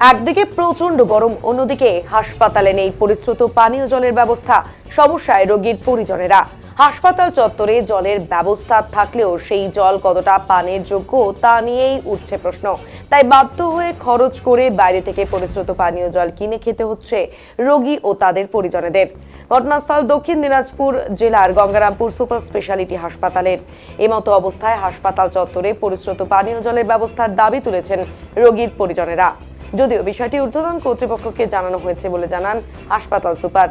একদিকে প্রচণ্ড গরম, অন্যদিকে হাসপাতালে নেই পরিশ্রুত পানীয় জলের ব্যবস্থা, সমস্যায় রোগীর পরিজনেরা। হাসপাতাল চত্বরে জলের ব্যবস্থা থাকলেও সেই জল কতটা পানের যোগ্য তা নিয়েই উঠছে প্রশ্ন। তাই বাধ্য হয়ে খরচ করে বাইরে থেকে পরিশ্রুত পানীয় জল কিনে খেতে হচ্ছে রোগী ও তাদের পরিজনেদের। ঘটনাস্থল দক্ষিণ দিনাজপুর জেলার গঙ্গারামপুর সুপার স্পেশালিটি হাসপাতালের। এমতো অবস্থায় হাসপাতাল চত্বরে পরিশ্রুত পানীয় জলের ব্যবস্থার দাবি তুলেছেন রোগীর পরিজনেরা। যদিও বিষয়টি ঊর্ধ্বতন কর্তৃপক্ষকে জানানো হয়েছে বলে জানান হাসপাতাল সুপার।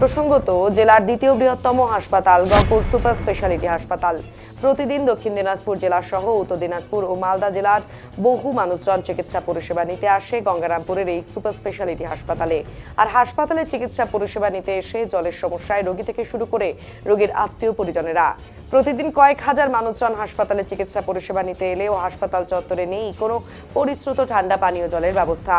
প্রসঙ্গত, জেলার দ্বিতীয় বৃহত্তম হাসপাতাল, গহপুর সুপার স্পেশালিটি হাসপাতাল। প্রতিদিন দক্ষিণ দিনাজপুর জেলা সহ উত্তর দিনাজপুর ও মালদা জেলার বহু মানুষজন চিকিৎসা পরিষেবা নিতে আসে গঙ্গারামপুরের এই সুপার স্পেশালিটি হাসপাতালে। আর হাসপাতালে চিকিৎসা পরিষেবা নিতে এসে জলের সমস্যায় রোগী থেকে শুরু করে রোগীর আত্মীয় পরিজনেরা। প্রতিদিন কয়েক হাজার মানুষজন হাসপাতালে চিকিৎসা পরিষেবা নিতে এলেও হাসপাতাল চত্বরে নেই কোনো পরিশ্রুত ঠান্ডা পানীয় জলের ব্যবস্থা।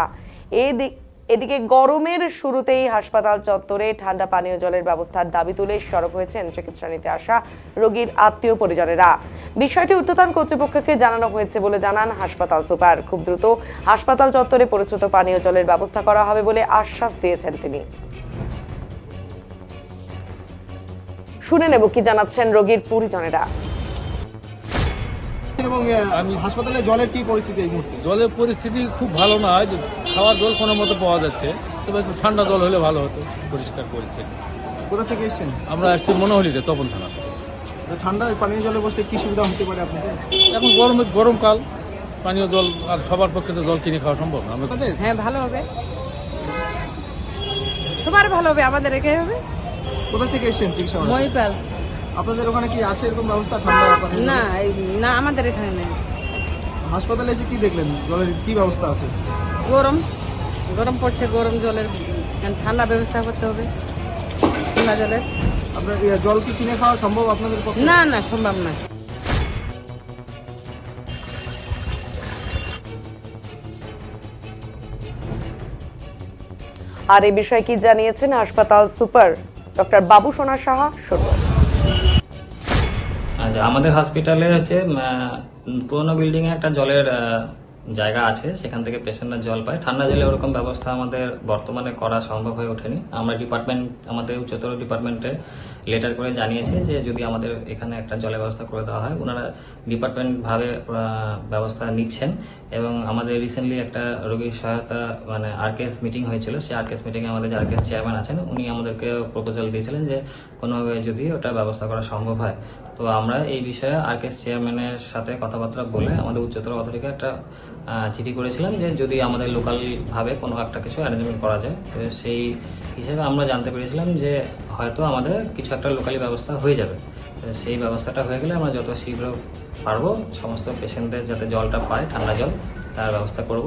এদিক এদিকে গরমের শুরুতেই হাসপাতাল চত্বরে ঠান্ডা পানীয় জলের ব্যবস্থার দাবি তুলে সরব হয়েছেন চিকিৎসা নিতে আসা রোগীর আত্মীয় পরিজনেরা। বিষয়টি ঊর্ধ্বতন কর্তৃপক্ষকে জানানো হয়েছে বলে জানান হাসপাতাল সুপার। খুব দ্রুত হাসপাতাল চত্বরে পরিশ্রুত পানীয় জলের ব্যবস্থা করা হবে বলে আশ্বাস দিয়েছেন তিনি। শুনে নেব কি জানাচ্ছেন রোগীর পরিজনেরা। এবং হাসপাতালে জলের কি পরিস্থিতি এই মুহূর্তে? জলের পরিস্থিতি খুব ভালো না যে খাওয়ার জল কোনো মতো পাওয়া যাচ্ছে তবে একটু ঠান্ডা জল হলে ভালো হতো পরিষ্কার করেছে। কোথা থেকে এসেছেন? আমরা আসছি মনোহলিতে তপন থানা। তো ঠান্ডা পানীয় জলে বসতে কি সুবিধা হতে পারে আপনাদের? এখন গরমে গরমকাল পানীয় জল আর সবার পক্ষে তো জল কিনে খাওয়া সম্ভব না। আমরা আপনাদের? হ্যাঁ ভালো হবে। সবার ভালো হবে আমাদের একে হবে। কোথা থেকে এসেছেন চিকিৎসা? মহিপাল। আপনাদের ওখানে কি আছে এরকম ব্যবস্থা ঠান্ডা? না না আমাদের এখানে নেই। হাসপাতালে এসে কি দেখলেন? জলের কি ব্যবস্থা আছে? গরম। গরম পড়ছে গরম জলের। এখন ঠান্ডা ব্যবস্থা করতে হবে ঠান্ডা জলের। আপনার জল কি কিনে খাওয়া সম্ভব আপনাদের পক্ষে? না না সম্ভব না। আর এই বিষয়ে কি জানিয়েছেন হাসপাতাল সুপার ডক্টর বাবু সোনা সাহা? শুনুন। আচ্ছা আমাদের হসপিটালে হচ্ছে পুরোনো বিল্ডিং এ একটা জলের জায়গা আছে, সেখান থেকে পেশেন্টরা জল পায়। ঠান্ডা জলে ওরকম ব্যবস্থা আমাদের বর্তমানে করা সম্ভব হয়ে ওঠেনি। আমরা ডিপার্টমেন্ট আমাদের উচ্চতর ডিপার্টমেন্টে লেটার করে জানিয়েছে যে যদি আমাদের এখানে একটা জলের ব্যবস্থা করে দেওয়া হয়, ওনারা ডিপার্টমেন্টভাবে ব্যবস্থা নিচ্ছেন। এবং আমাদের রিসেন্টলি একটা রোগীর সহায়তা মানে আরকেএস মিটিং হয়েছিল। সেই আরকেএস মিটিংয়ে আমাদের যে আরকেএস চেয়ারম্যান আছেন, উনি আমাদেরকে প্রপোজাল দিয়েছিলেন যে কোনোভাবে যদি ওটা ব্যবস্থা করা সম্ভব হয়। তো আমরা এই বিষয়ে আরকেএস চেয়ারম্যানের সাথে কথাবার্তা বলে আমাদের উচ্চতর অথরিটিকে একটা চিঠি করেছিলাম যে যদি আমাদের লোকালভাবে কোনো একটা কিছু অ্যারেঞ্জমেন্ট করা যায়, তো সেই হিসেবে আমরা জানতে পেরেছিলাম যে হয়তো আমাদের কিছু একটা লোকালি ব্যবস্থা হয়ে যাবে। সেই ব্যবস্থাটা হয়ে গেলে আমরা যত শীঘ্র পারব। সমস্ত পেশেন্টদের যাতে জলটা পায় ঠান্ডা জল তার ব্যবস্থা করব।